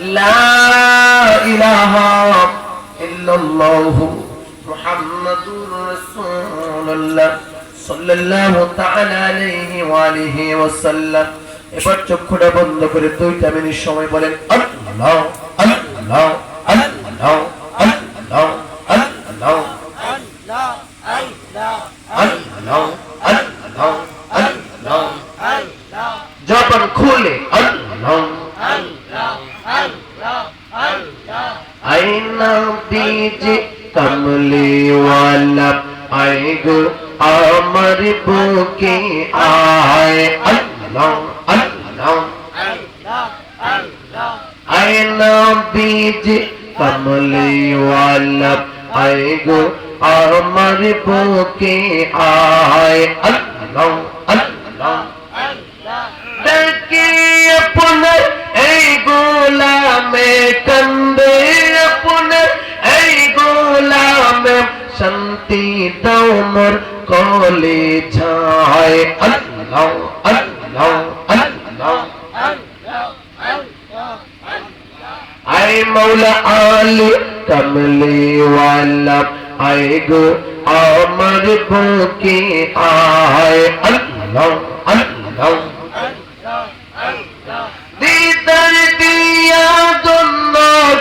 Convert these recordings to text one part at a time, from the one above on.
লা ইলাহা ইল্লাল্লাহু মুহাম্মাদুর রাসূলুল্লাহ সাল্লাল্লাহু তাআলা আলাইহি ওয়া আলিহি ওয়াসাল্লাম এবার চক্ষুটা বন্ধ করে দুইটা মিনিট সময় বলেন আল্লাহ আল্লাহ আল্লাহ আল্লাহ আল্লাহ আল্লাহ আল্লাহ আল্লাহ জবান খুলে আল্লাহ আইনা দিজে কমলে ওয়ালা আয় গো আমার বুকে আয় আল্লাহ আল্লাহ আয়না বীজ কমলে ওয়ালা আয় গো আমার বুকে আয় আল্লাহ মোর কলে ছায়। আল্লাহ আল্লাহ আল্লাহ। আয় মৌলা আলী কমলে ওয়ালা আয় গো আমার বুকে আয়। আল্লাহ আল্লাহ। দিদার দিয়া জন্য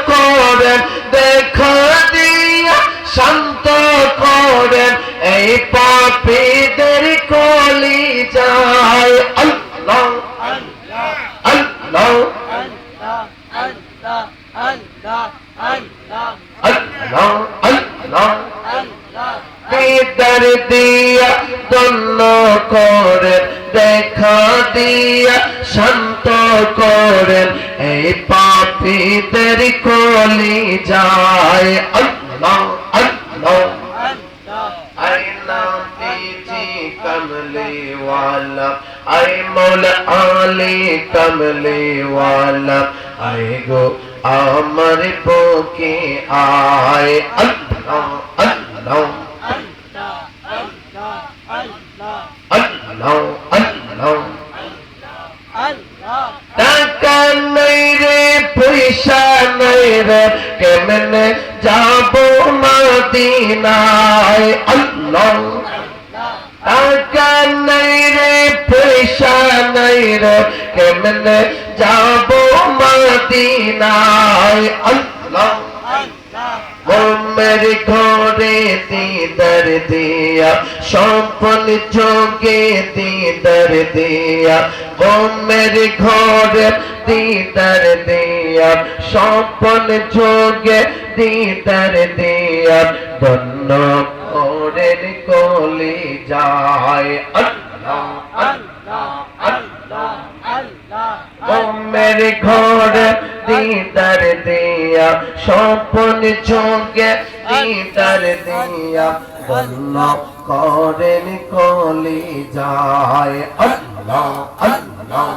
করেন, দেখা দিয়া শান্ত করেন। এই পাপীদের কলি যায়। আল্লাহ আল্লাহ আল্লাহ আল্লাহ। দিদার দিয়া দন্য করেন দেখা দিয়া শান্ত করেন এই পাপীদের কলি যায়। আল্লাহ আল্লাহ। जी कमले वाला आए मौल आले कमले वाला आए गो आमर पोके आए अल्लाह अल्लाह अल्लाह अल्लाह अल्लाह अल्लाह টাকা নাই রে, পয়সা নাই রে, কেমনে যাব মদিনায়? আল্লাহ। টাকা নাই রে, পয়সা নাই রে, কেমনে যাব মদিনায়? ঘরে দিদার দিয়া স্বপন যোগে দিদার দিয়া মোমের ঘরে দিদার দিয়া স্বপন যোগে দিদার দিয়া, ধন্য করেন কলি যায়। আল্লাহ আল্লাহ আল্লাহ মোমের ঘরে দিদার দিয়া স্বপন যোগে দিদার দিয়া। বন্য করেন কলি যায়। আল্লাহ আল্লাহ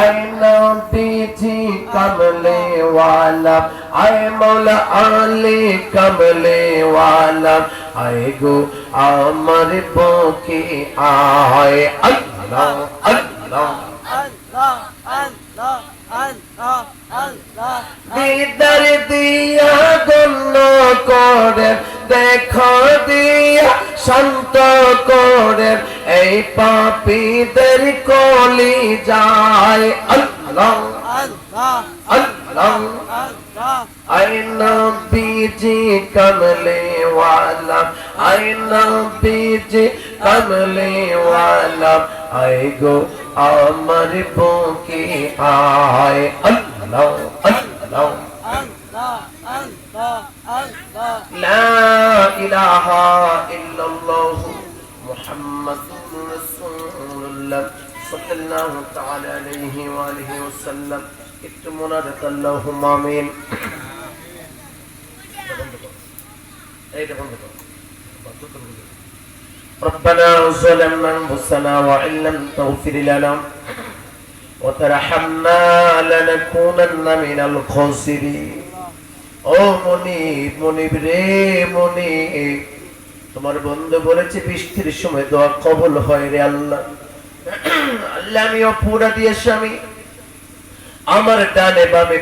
আইনা পিছি কমলে ওয়ালা আয় মৌলা আলী কমলে ওয়ালা আয় গো আমার পক্ষে আয়। আল্লাহ আল্লাহ দিদার দিয়া গণ্য করে দেখো দিয়া শান্ত করে এই পাপীদের কলি যায়। আল্লাহ আল্লাহ। আইনা বীজি কমলে ওয়ালা আইনা বীজি কমলে ওয়ালা আই গো আমার বুকে আয়। আল্লাহ আল্লাহ। لا إله إلا الله محمد رسول الله صلى الله تعالى عليه وآله وسلم اكتمنا لك اللهم آمين ربنا ظلمنا انفسنا وان لم تغفر لنا وترحمنا لنكونن من الخاسرين ও মনিব রে, মনিব। তোমার বন্ধু বলেছে বৃষ্টির সময় দোয়া কবল হয় রে আল্লাহ। আল্লাহ, আমি অপরাধী স্বামী। আমার ডানে বামে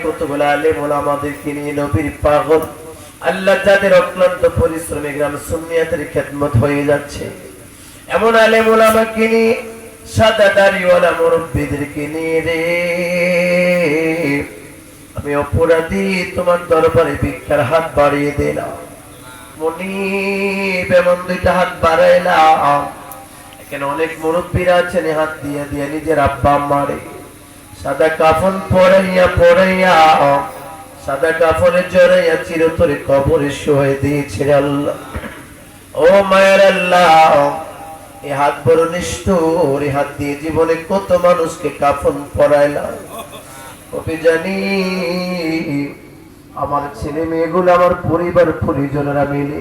নবীর পাগল। আল্লাহ, যাদের অক্লান্ত পরিশ্রমে গ্রাম খেদমত হয়ে যাচ্ছে। এমন আলেম আমাকে নিয়ে সাদা দাড়িওয়ালা মুরব্বীদেরকে নিয়ে রে। আমি অপরাধী, তোমার দরবারে ভিক্ষার হাত বাড়িয়ে দিলাম। চিরতরে কবরে দিয়েছে আল্লাহ। ও মায়ের আল্লাহ, এই হাত বড় নিষ্ঠুর হাত দিয়ে জীবনে কত মানুষকে কাফন পরাইলাম। আমার ছেলে মেয়েগুলো, আমার পরিবার পরিজনেরা মিলে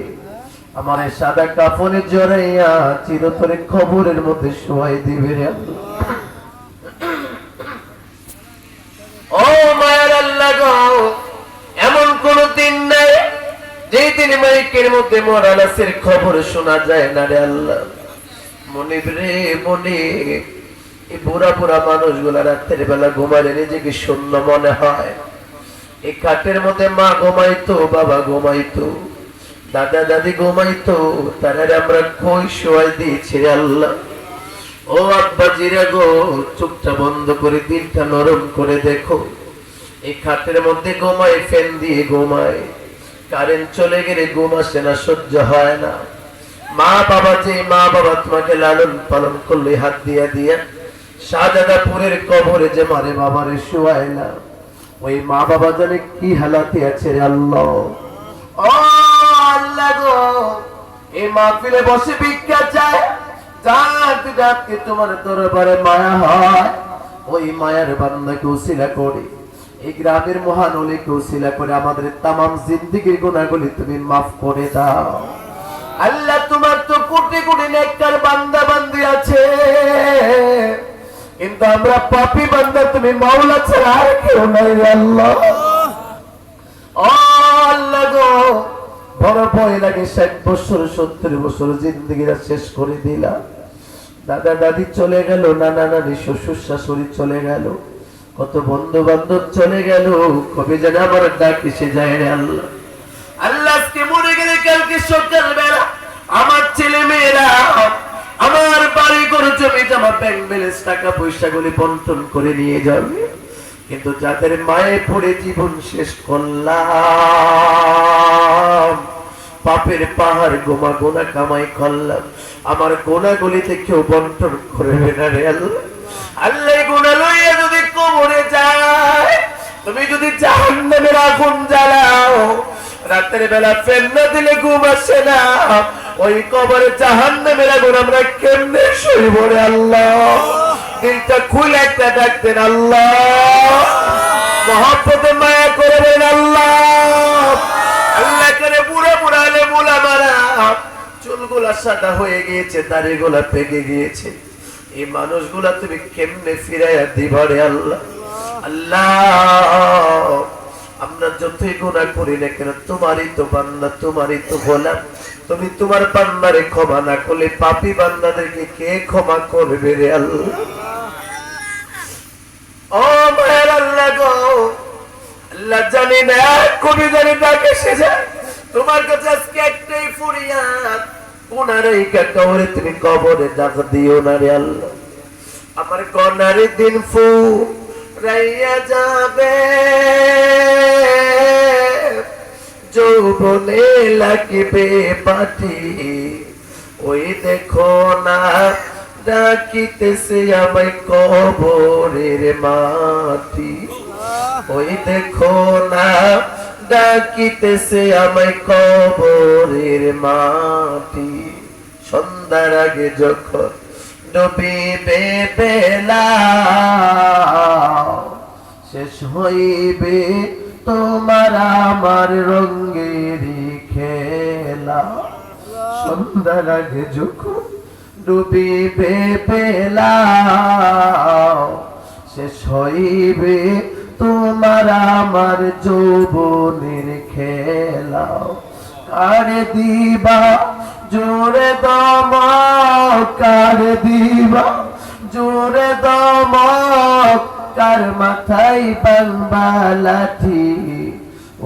আমার সাদা কাফনে জড়াইয়া চিরতরে খবরের মধ্যে শোয়াই দিবে ও মায়ের আল্লাহ এমন কোন দিন নাই যেই দিন মাইকের মধ্যে মরালাসের খবর শোনা যায় না রে মনিব রে মনে এই বুড়া বুড়া মানুষগুলা রাত্রের বেলা ঘুমালে নিজেকে শূন্য মনে হয়। এই কাঠের মধ্যে মা ঘুমাইতো, বাবা ঘুমাইতো, দাদা দাদি ঘুমাইতো তারা আমরা কই শোয়াই দিয়েছি আল্লাহ। ও আব্বা জিরা গো, চোখটা বন্ধ করে, দিলটা নরম করে দেখো। এই খাটের মধ্যে ঘুমায়, ফ্যান দিয়ে ঘুমায়। কারেন্ট চলে গেলে ঘুম আসে না, সহ্য হয় না। মা বাবা যে, মা বাবা তোমাকে লালন পালন করলে হাত দিয়া দিয়া শাহজাদাপুরের কবরে যে মারে বাবারে শুয়ায় না, ওই মা বাবা জানে কি হালাতে আছে রে আল্লাহ। ও আল্লাহ গো এই মাহফিলে বসে ভিক্ষা চায় জাত জাতকে তোমার দরবারে মায়া হয়, ওই মায়ার বান্দাকে উসিলা করে, এই গ্রামের মহান অলিকে উসিলা করে আমাদের তামাম জিন্দিগির গুণাগুলি তুমি মাফ করে দাও। আল্লাহ তোমার তো কোটি কোটি নেককার বান্দা বান্দি আছে। কিন্তু আমরা পাপি বান্দা, তুমি মাওলা ছাড়া আর কেউ নাই আল্লাহ। আল্লাহ গো, বড় ভয় লাগে, ষাট বছর, সত্তর বছর জিন্দগিরা শেষ করে দিলাম। দাদা দাদি চলে গেল, নানা নানি শ্বশুর শাশুড়ি চলে গেল, কত বন্ধু বান্ধব চলে গেল, কবে যেন আমার ডাক এসে যায় রে আল্লাহ। আল্লাহ আজকে মরে গেলে কালকে সকাল বেলা আমার ছেলে মেয়েরা জমি ব্যাংক ব্যালেন্স টাকা পয়সা গুলি বন্টন করে নিয়ে যাবে কিন্তু যাদের মায়ে পড়ে জীবন শেষ করলাম, পাপের পাহাড় গোমা গোনা কামাই করলাম, আমার গোনা গোনাগুলিতে কেউ বন্টন করবে না রে আল্লাহ। আল্লাহ গোনা লইয়া যদি কবরে যায়, তুমি যদি জাহান্নামের আগুন জ্বালাও রাতের বেলা না দিলে ঘুম আসে না। ওই কবরে জাহান জাহান্নামের আগুন আমরা কেমনে শুইব রে আল্লাহ? দিলটা খুলে একটা ডাকতেন আল্লাহ। মহাপদে মায়া করবেন আল্লাহ। আল্লাহ করে বুড়া বুড়ালে মুলা মারা চুলগুলা সাদা হয়ে গিয়েছে, দাড়িগুলা পেকে গিয়েছে। এই মানুষগুলা তুমি কেমনে ফিরাইয়া দিবারে আল্লাহ? আল্লাহ। আমরা যতই গুণা করি না কেন, তোমারই তো বান্দা, তোমারই তো গোলাম। তুমি তোমার বান্দারে ক্ষমা না করলে পাপি বান্দাদেরকে কে ক্ষমা করবে রে আল্লাহ? ও আল্লাহ গো, আল্লাহ জানি না কবি জানি এসেছে তোমার কাছে আজকে একটাই ফুরিয়াদ ওনার এই কাকাওরে তুমি কবরে ডাক দিও না রে আল্লাহ। আমার কনারে দিন ফু রাইয়া যাবে। যৌবনে লাগিবে পাটি ওই দেখো না, ডাকিতেছে আমায় কবরের মাটি। ওই দেখো না, ডাকিতেছে আমায় কবরের মাটি। সন্ধ্যার আগে যখন ডুবিবে বেলা। শেষ হইবে তোমার আমার রঙ্গের খেলা। সন্ধ্যার আগে যখন ডুবিবে বেলা, শেষ হইবে তোমার আমার যৌবনের খেলা। কারে দিবা জোরে দম কারে দিবা, জোরে দম কার মাথায় বাংবা লাঠি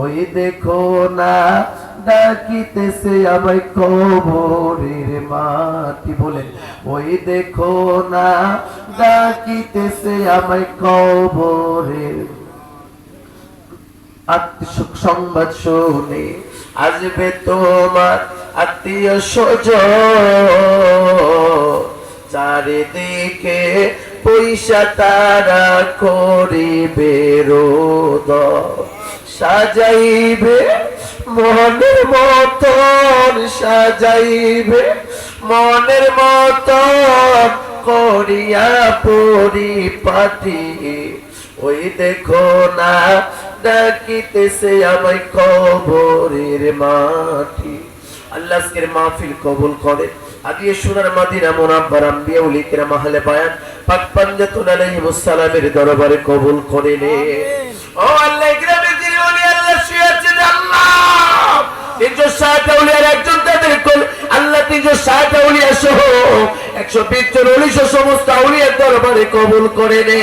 ওই দেখো না, ডাকিতেছে আমায় কবরের মাটি বলেন ওই দেখো না, ডাকিতেছে আমায় কবরের আত্মীয় সংবাদ শুনে। আসবে তোমার আত্মীয় স্বজন। চারিদিকে পয়সা তারা করিবে রোদ। সাজাইবে মনের মতন, সাজাইবে মনের মতন, করিয়া পরিপাটি। ওই দেখো না ডাকিতেছে আমায় কবরের মাটি। আল্লাহ আজকের মাহফিল কবুল করে। আদিয়ে সোনার মাদিনা মোনাব্বার আম্বিয়া উলিকেরা মাহলে বায়ান পাক পাঞ্জাতুন আলাইহিমুস সালামের দরবারে কবুল করে নে। ও আল্লাহ গ্রামে যিনি ওলি আল্লাহ শুয়ে আছেন আল্লাহ! তিনশো ষাট আউলিয়ার একজন তাদের আল্লাহ তিনশো ষাট আউলিয়া সহ একশো বিশ জন উনিশশো সমস্ত আউলিয়ার দরবারে কবুল করে নে।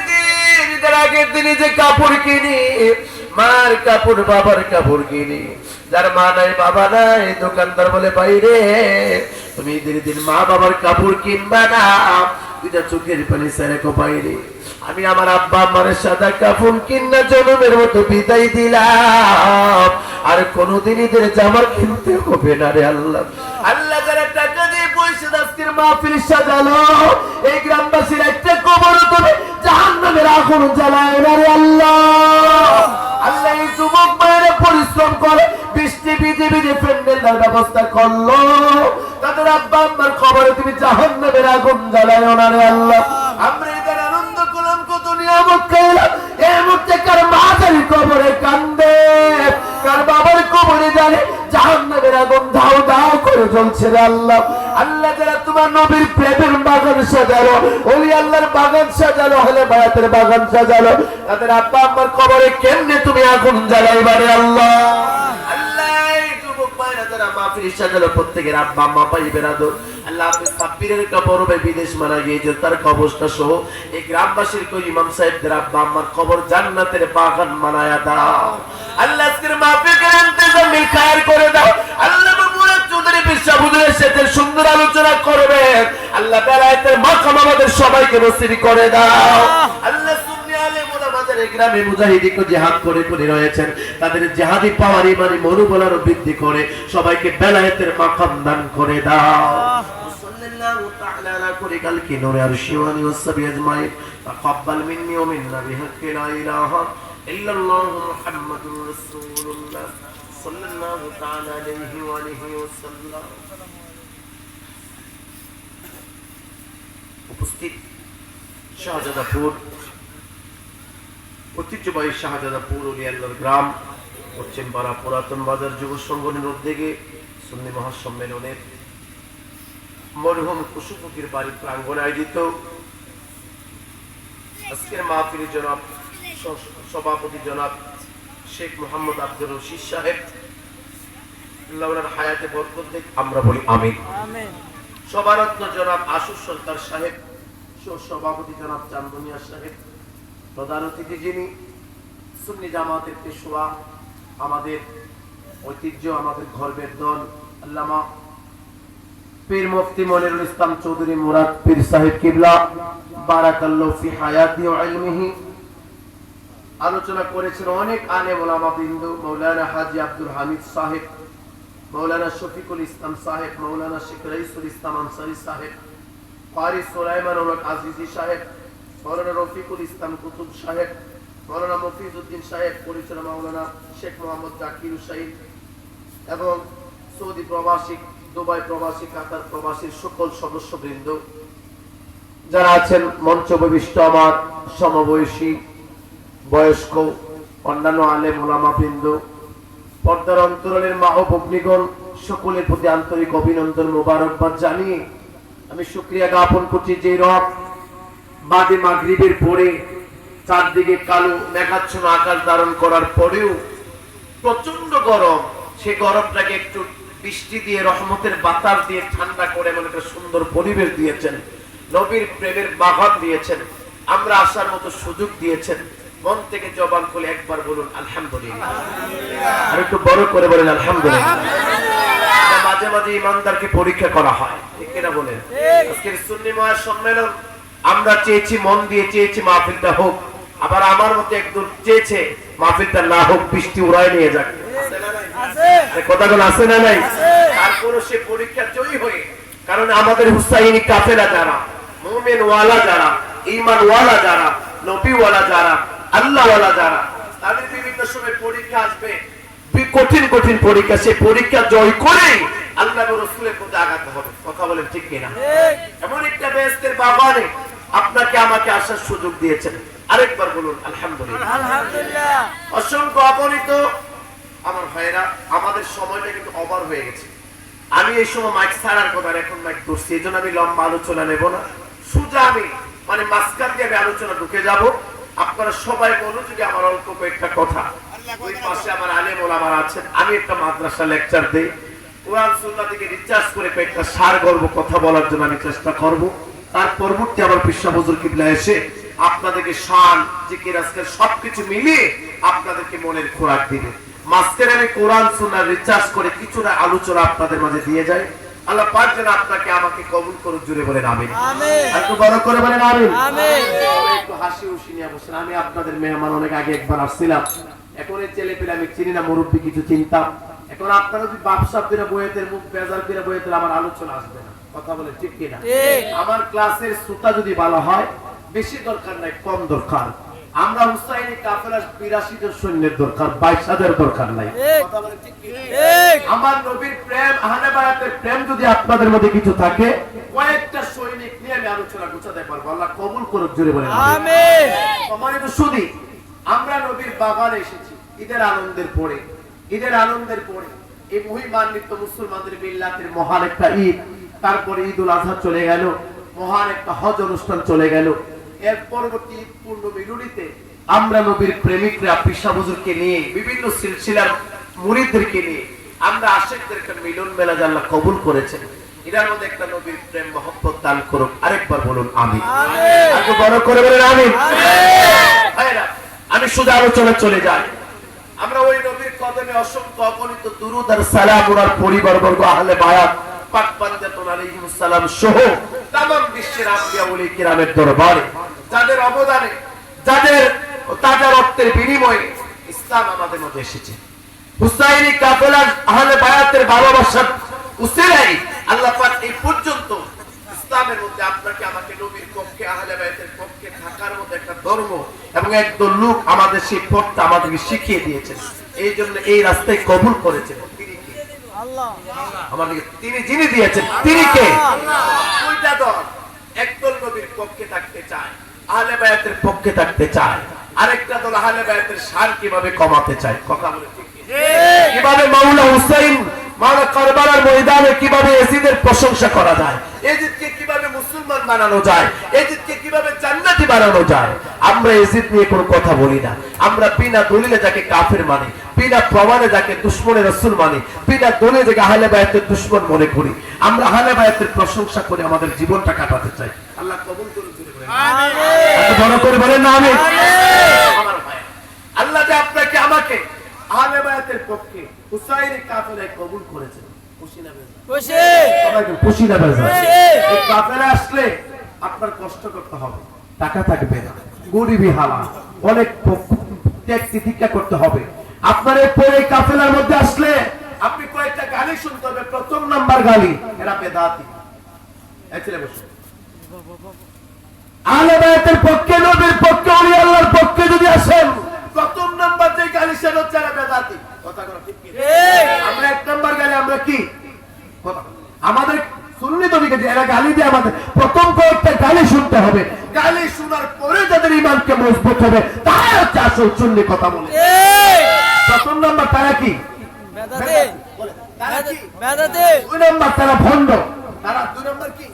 ঈদের আগের দিনে যে কাপড় কিনি, মার কাপড়, বাবার কাপড় কিনি। যার মা নাই, বাবা নাই, দোকানদার বলে, বাইরে, তুমি ঈদের দিন মা, বাবার কাপড় কিনবা না। দুইটা চোখের পানি সেরেকো বাইরে আমি আমার আব্বা আমার সাদা কাপড় কিনা জনমের মতো বিদায় দিলাম। আর কোনদিন ঈদের জামা কিনতে হবে না রে আল্লাহ। আল্লাহ যারা টাকা দিয়ে পয়সা আজকের মাহফিল সাজালো। এই গ্রামবাসীর একটা কবর তুমি জাহান্নামের আগুন জ্বালায় না রে আল্লাহ। আল্লাহ এই যুবক মায়েরা পরিশ্রম করে, বৃষ্টি ভিজে প্যান্ডেলের ব্যবস্থা করল। তাদের আব্বা আম্মার খবরে তুমি জাহান্নামের আগুন জ্বালায় না রে আল্লাহ। আমরা এদের আনন্দ করলাম, কত নিয়ামত খাইলাম এই মুহূর্তে কার মাঝারি কবরে কান্দে, কার বাবার কবরে জানে জাহান্নামের আগুন ধাও ধাও করে জ্বলছে রে আল্লাহ। আল্লাহ যারা তোমার নবীর প্রেমের বাগান সাজালো, ওলি আল্লাহর বাগান সাজালো হলে বায়াতের বাগান সাজালো, তাদের আব্বা আম্মার কবরে কেমনে তুমি আগুন জ্বালাইবারে আল্লাহ? আল্লাহ আল্লাহ তার এই গ্রামবাসীর জান্নাতের বাগান মানায়া দাও। আল্লাহ করে দাও। চৌধুরী বিশ্বা হুজুরের সাথে সুন্দর আলোচনা করবেন আল্লাহ বেলায়েতের মাকাম আমাদের সবাইকে নসিব করে দাও আল্লাহ সুন্নি আলেম ওলামাদের এই গ্রামে মুজাহিদিকে জিহাদ করে করে রয়েছেন তাদের জিহাদি পাওয়ার ইমানি মনোবল আরো বৃদ্ধি করে সবাইকে বেলায়েতের মাকাম দান করে দাও وصلى الله تعالى على كل خلق نور الشيوان والسبي اجمعين تقبل مني ومنا بحق لا اله الا الله محمد رسول الله সাল্লাল্লাহু তাআলা আলাইহি ওয়া আলিহি ওয়াসাল্লাম উপস্থিত শাহজাদাপুর, ঐতিহ্যবাহী শাহজাদাপুর উলিয়াল্লার গ্রাম পশ্চিমপাড়া পুরাতন বাজার যুব সংগঠনের উদ্যোগে সুন্নি মহাসম্মেলনের মরহুম কুসুফকির বাড়ি প্রাঙ্গণ আয়োজিত আজকের মাহফিলি জনাব সভাপতি জনাব শেখ মোহাম্মদ আব্দুর রশিদ সাহেব ওনার হায়াতে বরকত দিক আমরা বলি আমিন। সভারত্ন জনাব আশুর সরকার সাহেব সভাপতি জনাব চান্দনিয়া সাহেব প্রধান অতিথি যিনি সুন্নি জামাতের পেশোয়া আমাদের ঐতিহ্য আমাদের গর্বের দল আল্লামা পীর মুফতি মনিরুল ইসলাম চৌধুরী মুরাদ পীর সাহেব কিবলা বারাকাল্লাহু ফি হায়াতি ওয়া ইলমিহি। আলোচনা করেছেন অনেক আলেম ওলামা বিন্দু মৌলানা হাজি আব্দুল হামিদ সাহেব মৌলানা শফিকুল ইসলাম সাহেব মৌলানা শেখ রইসুল ইসলাম আনসারি সাহেব, কারি সুলাইমান আজিজি সাহেব মৌলানা রফিকুল ইসলাম কুতুব সাহেব মৌলানা মফিজউদ্দিন সাহেব পরিচালনা মৌলানা শেখ মোহাম্মদ জাকির সাহিদ এবং সৌদি প্রবাসী, দুবাই প্রবাসী, কাতার প্রবাসীর সকল সদস্যবৃন্দ। যারা আছেন মঞ্চ আমার সমবয়সী বয়স্ক, অন্যান্য আলেম ওলামা বিন্দু পর্দার অন্তরালের মা ও ভগ্নিগণ, সকলের প্রতি আন্তরিক অভিনন্দন, মোবারকবাদ জানিয়ে আমি শুক্রিয়া জ্ঞাপন করছি যে রব বাদে মাগরিবের পরে চারদিকে কালো মেঘাচ্ছন্ন আকাশ ধারণ করার পরেও প্রচণ্ড গরম, সে গরমটাকে একটু বৃষ্টি দিয়ে, রহমতের বাতাস দিয়ে ঠান্ডা করে এমন একটা সুন্দর পরিবেশ দিয়েছেন। নবীর প্রেমের বাগান দিয়েছেন। আমরা আসার মতো সুযোগ দিয়েছেন। মন থেকে জবান খুলে একবার বলুন আলহামদুলিল্লাহ। আর একটু বড় করে বলেন আলহামদুলিল্লাহ। মাঝে মাঝে ইমানদারকে পরীক্ষা করা হয় ঠিক কিনা বলেন? আজকের সুন্নি মহা সম্মেলন আমরা চেয়েছি মন দিয়ে চেয়েছি মাহফিলটা হোক। আবার আমার মতো একদম চেয়েছে মাহফিলটা না হোক বৃষ্টি উড়ায় নিয়ে যাক। কথাগুলো আছে না নাই? তারপরও সে পরীক্ষা জয়ী হয়ে কারণ আমাদের হুসাইনি কাফেলা যারা মুমিন ওয়ালা যারা ইমান ওয়ালা যারা নবী ওয়ালা যারা আল্লাহ ওয়ালা যারা তাদের বিভিন্ন সময় পরীক্ষা আসবে। কঠিন কঠিন পরীক্ষা সে পরীক্ষা জয় করেই আল্লাহ রসুলের প্রতি আঘাত হবে। কথা বলেন ঠিক কিনা? এমন একটা বেহেস্তের বাগানে আপনাকে আমাকে আসার সুযোগ দিয়েছেন। আরেকবার বলুন আলহামদুলিল্লাহ। অসংখ্য অপরিত আমার ভাইরা আমাদের সময়টা কিন্তু অবার হয়ে গেছে। আমি এই সময় মাইক ছাড়ার কথা এখন মাইক ধরছি এই জন্য আমি লম্বা আলোচনা নেব না। সোজা আমি মানে মাঝখান দিয়ে আমি আলোচনা ঢুকে যাব। আপনারা সবাই মনোযোগে আমার অল্প কয়েকটা কথা। ওই পাশে আমার আছেন। আমি একটা মাদ্রাসা লেকচার দেই। আপনাদেরকে সবকিছু মিলিয়ে আপনাদেরকে মনের খোরাক কোরআন সুন্নাহ রিচার্জ করে কিছুটা আলোচনা আপনাদের মাঝে দিয়ে যাই। আল্লাহ পাক যেন আপনাকে আমাকে কবুল করুন জুড়ে বলেন। একটু বড় করে বলেন। একটু হাসি উসি নিয়ে বসেন। আমি আপনাদের মেহমান অনেক আগে একবার আসছিলাম। এখন এই ছেলে পেলে আমি চিনি না মুরব্বী কিছু চিন্তাম। এখন আপনারা যদি বাপসাপ দিনে বইয়েতের মুখ বেজার দিনে বইয়েতের আমার আলোচনা আসবে না। কথা বলে ঠিক কিনা। আমার ক্লাসের শ্রোতা যদি ভালো হয় বেশি দরকার নাই কম দরকার। আমরা হুসাইনি কাফেলা বিরাশি জন সৈন্যের দরকার বাইশ হাজার দরকার নাই। আমার নবীর প্রেম আহলে বায়াতের প্রেম যদি আপনাদের মধ্যে কিছু থাকে কয়েকটা সৈনিক নিয়ে আমি আলোচনা গুছাতে পারব। আল্লাহ কবুল করুক জুড়ে বলে আমিন। সম্মানিত সুদী আমরা নবীর বাগানে এসেছি ঈদের আনন্দের পরে। ঈদের আনন্দের পরে এই মহিমান্বিত মুসলমানদের মিল্লাতের মহান একটা ঈদ তারপরে ঈদ উল আজহা চলে গেল মহান একটা হজ অনুষ্ঠান চলে গেল। এর পরবর্তী পূর্ণ মিলনীতে আমরা নবীর প্রেমিকরা পিসা বুজুরকে নিয়ে বিভিন্ন সিলসিলার মুরিদদেরকে নিয়ে আমরা আশেকদের একটা মিলন মেলা আল্লাহ কবুল করেছেন এটার মধ্যে একটা নবীর প্রেম মহব্বত দান করুক। আরেকবার বলুন আমি আগে বড় করে বলেন আমি আমি শুধু আলোচনা চলে যাই। আমরা ওই নবীর কদমে অসংখ্য অগণিত দুরুদ আর সালাম ওনার পরিবারবর্গ আহলে বায়াত পাক পাঞ্জাতন আলাইহিমুস সালাম সহ তামাম বিশ্বের কিরামের দরবারে যাদের অবদানে, যাদের রক্তের বিনিময়ে ইসলাম আমাদের মধ্যে এসেছে হুসাইনি কাফেলার আহলে বায়াতের ভালোবাসার আল্লাহ পাক এই পর্যন্ত ইসলামের মধ্যে আপনাকে, আমাকে নবীর পক্ষে, আহলে বাইতের পক্ষে থাকার মধ্যে একটা ধর্ম এবং একদল লোক আমাদের সেই পথটা আমাদেরকে শিখিয়ে দিয়েছেন এই জন্য এই রাস্তায় কবুল করেছেন তিনি কে? আল্লাহ। আমাদেরকে তিনি যিনি দিয়েছেন তিনি কে? দুইটা দল একদল নবীর পক্ষে থাকতে চায় আহলে বায়াতের পক্ষে থাকতে চায়। আরেকটা দল আহলে বায়াতের সার কীভাবে কমাতে চায় কথা বলে ঠিক। কীভাবে মাওলা হুসাইন কারবালার ময়দানে কীভাবে এজিদের প্রশংসা করা যায়? এজিদকে কীভাবে মুসলমান বানানো যায়? এজিদকে কীভাবে জান্নাতি বানানো যায়? আমরা এজিদ নিয়ে কোনো কথা বলি না। আমরা বিনা দলিলে যাকে কাফের মানে বিনা প্রমাণে যাকে দুশ্মনের রসুল মানে বিনা দলিলে যাকে আহলে বায়াতের দুশ্মন মনে করি। আমরা আহলে বায়াতের প্রশংসা করে আমাদের জীবনটা কাটাতে চাই। আল্লাহ কবুল করুন বড় করে বলেন না আমি আমার ভাই আল্লাহ যে আপনাকে আমাকে আহলে বায়াতের পক্ষে কাফেলায় কবুল করেছেন খুশি না খুশি। খুশি না এই কাফেলা আসলে আপনার কষ্ট করতে হবে। টাকা থাকবে না গরিবি হালা অনেক প- ত্যাগ করতে হবে। আপনার পরে কাফেলার মধ্যে আসলে আপনি কয়েকটা গালি শুনতে হবে। প্রথম নাম্বার গালি এরা বেদাতি। বায়াতের পক্ষে নবীর পক্ষে আল্লাহর পক্ষে যদি আসেন গালি সেটা হচ্ছে বেদাতি কথা ঠিক কি? না? ঠিক। আমরা এক নাম্বার গালি আমরা কি? আমাদের সুন্নি তবিকে যে এরা গালি দিয়ে আমাদের প্রথম কয়েকটা গালি শুনতে হবে। গালি শোনার পরে যাদের ইমানকে মজবুত হবে তারা হচ্ছে আসল চুন্নি কথা বলে। প্রথম নাম্বার তারা কি? তারা দুই নাম্বার তারা ভণ্ড। তারা দুই নাম্বার কি?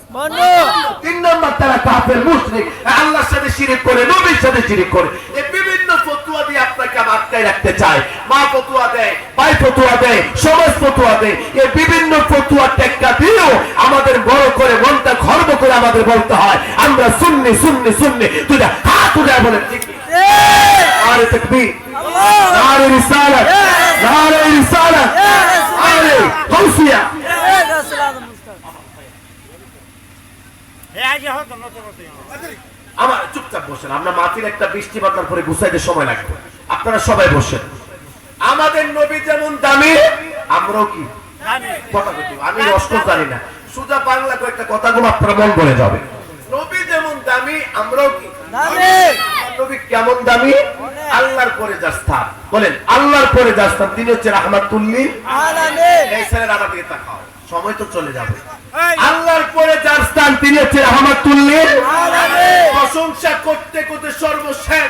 তিন নাম্বার তারা কাফের মুশরিক। আল্লাহর সাথে শিরিক করে নবীর সাথে শিরিক করে। আমি আটকায় রাখতে চাই মা ফতুয়া দেয় ভাই ফতুয়া দেয় সমাজ ফতুয়া দেয়। এই বিভিন্ন ফতুয়া টেক্কা দিয়েও আমাদের বড় করে মনটা খর্ব করে আমাদের বলতে হয় আমরা শুননি শুননি শুননি তুই যা হাত উঠে বলে আরে তকবীর। নারে রিসালাত। নারে রিসালাত। আরে গাউসিয়া আমার চুপচাপ বসেন আমরা মাটির একটা বৃষ্টি বাদলার পরে গুছাইতে সময় লাগবে। আপনারা সবাই বসেন। আমাদের নবী যেমন দামি আমরাও কি? কথা আমি অষ্ট জানি না। সুজা বাংলা কয়েকটা কথাগুলো আপনারা মন করে যাবে। নবী যেমন দামি আমরাও কি? নবী কেমন দামি? আল্লাহর পরে যার স্থান। বলেন আল্লাহর পরে যার স্থান। তিনি হচ্ছে রাহমাতুল্লিল এই ছেলের আমার দিকে তাকাও। সময় তো চলে যাবে। আল্লাহর পরে যার স্থান তিনি হচ্ছে রহমাতুল্লিল প্রশংসা করতে করতে সর্বশেষ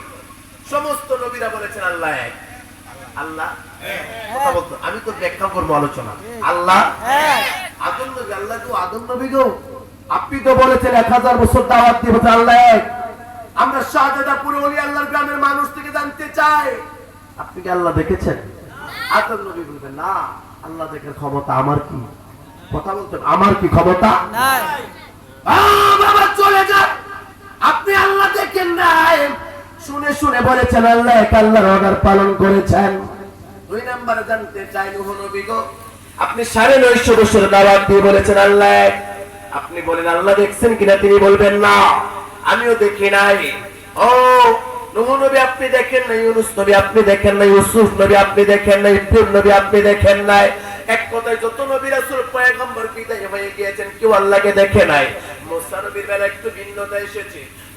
সমস্ত নবীরা বলেছেন আল্লাহ এক। আল্লাহ কথা বলতো। আমি তো ব্যাখ্যা করব আলোচনা। আল্লাহ আদম নবী আল্লাহ গো আদম নবী গো? আপনি তো বলেছেন এক হাজার বছর দাওয়াত দিয়ে বলছে আল্লাহ এক। আমরা শাহজাদাপুর অলি আল্লাহর গ্রামের মানুষ থেকে জানতে চাই আপনি কি আল্লাহ দেখেছেন? আদম নবী বলবেন না আল্লাহ দেখার ক্ষমতা আমার কি? কথা বলতেন আমার কি ক্ষমতা? বাবা চলে যান। আপনি আল্লাহ দেখেন নাই। শুনে শুনে বলেছেন আল্লাহ এক আল্লাহর অর্ডার পালন করেছেন। দুই নম্বরে জানতে চাই নুহ নবী গো। আপনি সাড়ে নয়শো বছর দাওয়াত দিয়ে বলেছেন আল্লাহ। আপনি বলেন আল্লাহ দেখছেন কিনা তিনি বলবেন না। আমিও দেখি নাই। ও নুহ নবী আপনি দেখেন নাই ইউনুস নবী আপনি দেখেন নাই ইউসুফ নবী আপনি দেখেন নাই ইব্রাহিম নবী আপনি দেখেন নাই। এক কথায় যত নবী রাসূল পয়গম্বর বিদায় হয়ে গিয়েছেন কেউ আল্লাহকে দেখে নাই। মুসা নবীর বেলা একটু ভিন্নতা এসেছে।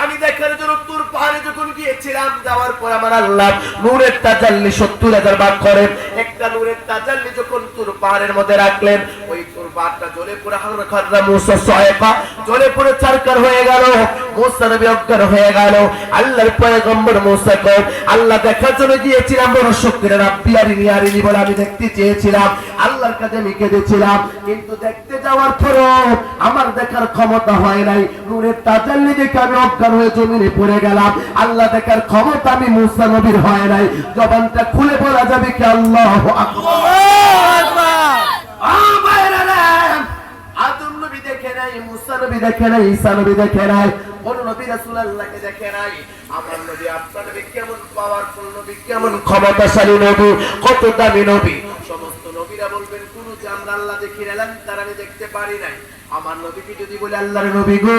পানি দেখার জন্য তোর পাহাড়ে যখন গিয়েছিলাম, যাওয়ার পর আমার আল্লাহ নূরের তাজাল্লি সত্তর হাজার ভাগ করেন একটা নূরের তাজাল্লি যখন তোর পাহাড়ের মধ্যে রাখলেন, ওই তোর বাঘটা জ্বলে পড়ে হালকা খাররা মুসা জ্বলে পড়ে চারকার হয়ে গেল হয়ে গেল। আল্লাহর আল্লাহ দেখার জন্য গিয়েছিলাম, বড় বলে আমি দেখতে চেয়েছিলাম। আল্লাহর কাছে আমি কেঁদেছিলাম, কিন্তু দেখতে যাওয়ার পরও আমার দেখার ক্ষমতা হয় নাই। নূরের তাজাল্লি দেখে আমি অজ্ঞান হয়ে জমিনে পড়ে গেলাম। আল্লাহ দেখার ক্ষমতা আমি মুসা নবীর হয় নাই। জবানটা খুলে বলা যাবে কি আল্লাহ আমার সমস্ত নবীরা বলবেন আল্লাহ আমি দেখতে পারি নাই। আমার নবীকে যদি বলে, আল্লাহর নবী গো।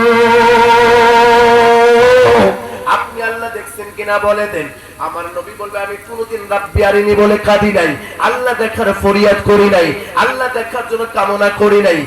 আপনি আল্লাহ দেখছেন কিনা বলে দেন। আমার নবী বলবে, আমি কোনোদিন রাব্বি আরিনি বলে কাঁদি নাই। আল্লাহ দেখার ফরিয়াদ করি নাই। আল্লাহ দেখার জন্য কামনা করি নাই।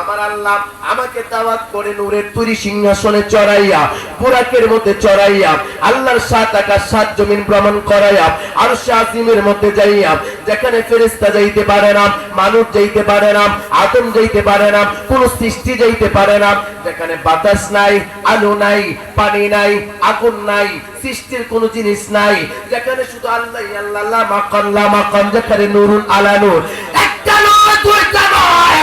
আমার আল্লাহ আমাকে দাওয়াত করে নূরের তুরি সিংহাসনে চড়াইয়া, বুরাকের মধ্যে চড়াইয়া, আল্লাহর সাত আকাশ, সাত জমিন ভ্রমণ করাইয়া আর আজিমের মধ্যে যাইয়া, যেখানে ফেরেস্তা যাইতে পারে না, মানুষ যাইতে পারে না, আদম যাইতে পারে না, কোন সৃষ্টি যাইতে পারে না, যেখানে বাতাস নাই, আলো নাই, পানি নাই, আগুন নাই, সৃষ্টির কোন জিনিস নাই, যেখানে শুধু আল্লাহ আল্লাহ মাকান লা মাকান যেখানে নুরুল আলা একটা নয়, দুইটা নয়।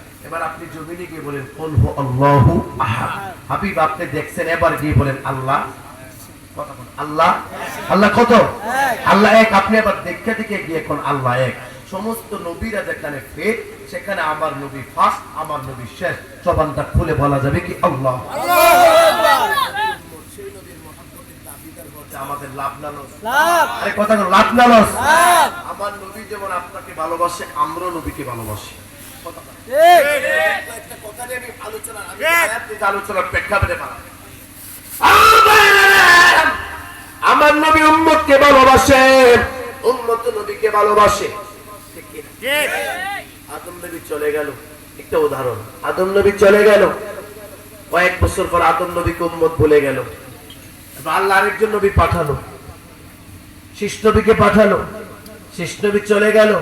এবার আপনি জমিনে গিয়ে বলেন কোন আল্লাহু আহাদ। হাবিব আপনি দেখছেন এবার গিয়ে বলেন আল্লাহ আল্লাহ আল্লাহ কত? আল্লাহ এক। আপনি আবার দেখে দেখে গিয়ে কোন আল্লাহ এক। সমস্ত নবীরা যেখানে সেখানে আমার নবী ফার্স্ট আমার নবী শেষ। জবানটা খুলে বলা যাবে কি আল্লাহ? আমাদের লাভ না লস। আরে কথা লাভ না আমার নবী যেমন আপনাকে ভালোবাসে আমরাও নবীকে ভালোবাসি। আমার নবী উম্মতকে ভালোবাসে। উম্মত নবীকে ভালোবাসে। ঠিক কি না? আদম নবী চলে গেল। একটা উদাহরণ। আদম নবী চলে গেল। কয়েক বছর পর আদম নবীকে উম্মত ভুলে গেল। আল্লাহ আরেকজন নবী পাঠালো। শিষ্ট নবীকে পাঠালো। শিষ্ট নবী চলে গেল।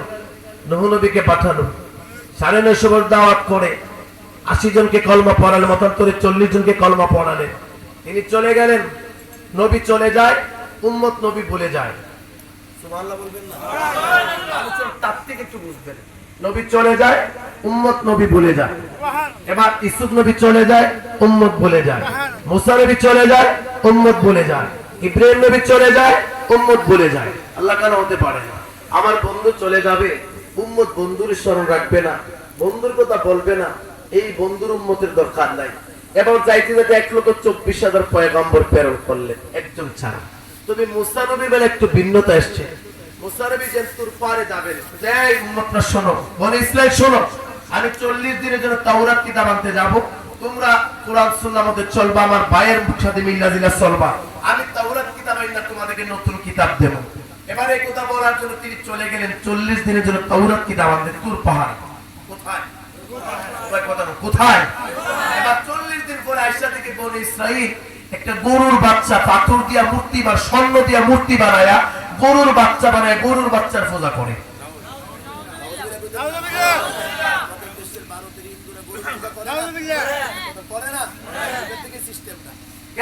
নহু নবীকে পাঠালো। সাড়ে নয়শো বছর দাওয়াত করে আশি জনকে কলমা পড়ালেন মতান্তরে চল্লিশ জনকে কলমা পড়ালেন তিনি চলে গেলেন নবী চলে যায় উম্মত নবী ভুলে যায়। তার থেকে একটু বুঝবেন। নবী চলে যায় উম্মত নবী ভুলে যায়। এবার ইসুফ নবী চলে যায় উম্মত ভুলে যায়। মুসা নবী চলে যায় উম্মত ভুলে যায়। ইব্রাহিম নবী চলে যায় উম্মত ভুলে যায়। আল্লাহ কেন হতে পারে না? আমার বন্ধু চলে যাবে উম্মত বন্ধুর স্মরণ রাখবে না, বন্ধুর কথা বলবে না, এই বন্ধুর উম্মতের দরকার নাই। এবং যাইতে যাইতে এক লক্ষ চব্বিশ হাজার পয়গম্বর প্রেরণ করলেন একজন ছাড়া। তবে মুসা নবী বেলা একটু ভিন্নতা এসছে। যেন তোর পারে উম্মতরা শোনো বলে ইসলাম শোনো, আমি চল্লিশ দিনের জন্য তাওরাত কিতাব আনতে যাব, তোমরা কোরআন সুন্নাহ মধ্যে চলবা, আমার ভাইয়ের সাথে মিল্লা জিলা চলবা, আমি তাওরাত কিতাব আইনা তোমাদেরকে নতুন কিতাব দেব। এই কথা বলার জন্য তিনি চলে গেলেন। চল্লিশ দিনের জন্য তাওরাত কিতাব আনতে তুর পাহাড়? কোথায়? কথা কোথায়? এবার চল্লিশ দিন পরে আইসা থেকে বলে ইসরাইল একটা গরুর বাচ্চা পাথর দিয়া মূর্তি বা স্বর্ণ দিয়া মূর্তি বানায়া গরুর বাচ্চা বানায় গরুর বাচ্চার পূজা করে।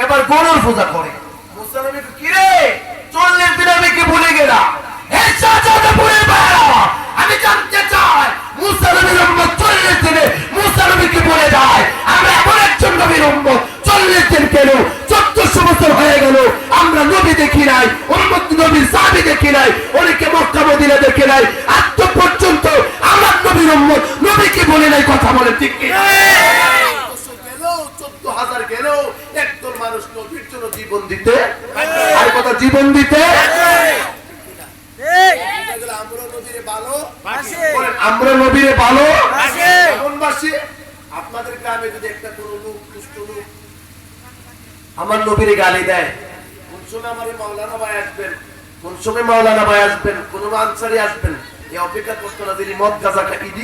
এবার গরুর পূজা করে। মুসলমান কিরে চল্লিশ হে চাচাটা ভুলে বেড়া আমি জানতে চাই মুসলমানের উম্মত চল্লিশ দিনে মুসলমানকে বলে যায় আমরা এমন একজন নবীর উম্মত চল্লিশ দিন কেন? চোদ্দশো বছর হয়ে গেল আমরা নবী দেখি নাই উম্মত নবীর সাহাবী দেখি নাই অনেকে মক্কা মদিনা দেখে নাই। আত্ম পর্যন্ত আমার নবীর উম্মত নবীকে বলে নাই কথা বলে ঠিক 14,000 গেলেও একদল মানুষ নবীর জন্য জীবন দিতে আর কথা জীবন দিতে বলেন, আমরা নবীরে ভালো? কোনবাসী আপনাদের গ্রামে যদি একটা কোনো লোক দুষ্ট লোক আমার নবীরে গালি দেয় কোন সময় আমার মাওলানা ভাই আসবেন কোন সময় মাওলানা ভাই আসবেন কোন আনসারি আসবেন এই অপেক্ষা করতো না তিনি মদ গাজা খাই ইডি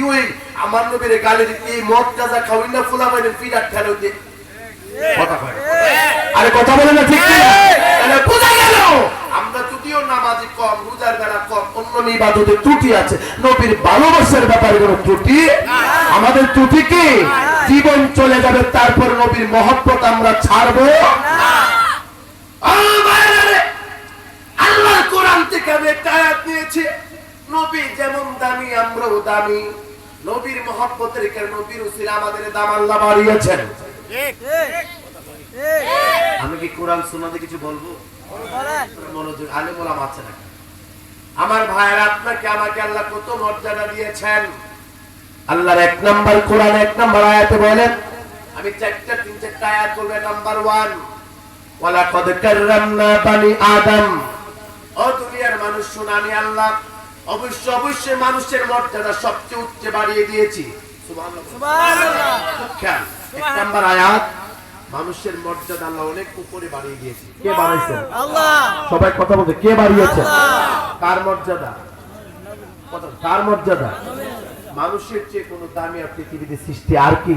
আমার নবীরে গালি দিতে এই মদ গাজা খাওয়াই না ফুলা বাইরে ফিরাট ঠেলো দিয়ে। আরে কথা বলে না ঠিক তাহলে বোঝা গেল। আমরা যদিও নামাজি কম রোজার বেলা কম অন্য ইবাদতে ত্রুটি আছে। নবীর ভালোবাসার ব্যাপারে কোনো ত্রুটি? আমাদের ত্রুটি কি? জীবন চলে যাবে তারপর নবীর মহব্বত আমরা ছাড়বো? আল্লাহ আল্লাহর কোরআন থেকে আমি একটা আয়াত নিয়েছি। নবী যেমন দামি আমরাও দামি। নবীর মহব্বতের কারণে নবীর উসিলা আমাদের দাম আল্লাহ বাড়িয়েছেন? আমি কি কোরআন শোনাতে কিছু বলব? মনোযোগ আলেমুলাম আছে আমার ভাইয়ের আপনাকে আমাকে আল্লাহ কত মর্যাদা দিয়েছেন। আল্লাহর এক নাম্বার কোরআন এক নাম্বার আয়াতে বলেন আমি চারটা তিন চারটা আয়াত বলবে। নাম্বার ওয়ান ওয়ালাকাদ কাররামনা বানি আদম। ও দুনিয়ার মানুষ শোনা আমি আল্লাহ অবশ্য অবশ্যই মানুষের মর্যাদা সবচেয়ে উচ্চে বাড়িয়ে দিয়েছি। সুবহানাল্লাহ। খেয়াল। এক নাম্বার আয়াত মানুষের মর্যাদা আল্লাহ অনেক উপরে বাড়িয়ে দিয়েছে। কে বাড়াইছেন সবাই কথা বলতে কে বাড়িয়েছে? কার মর্যাদা? কার মর্যাদা? মানুষের চেয়ে কোন দামি আর পৃথিবীতে সৃষ্টি আর কি?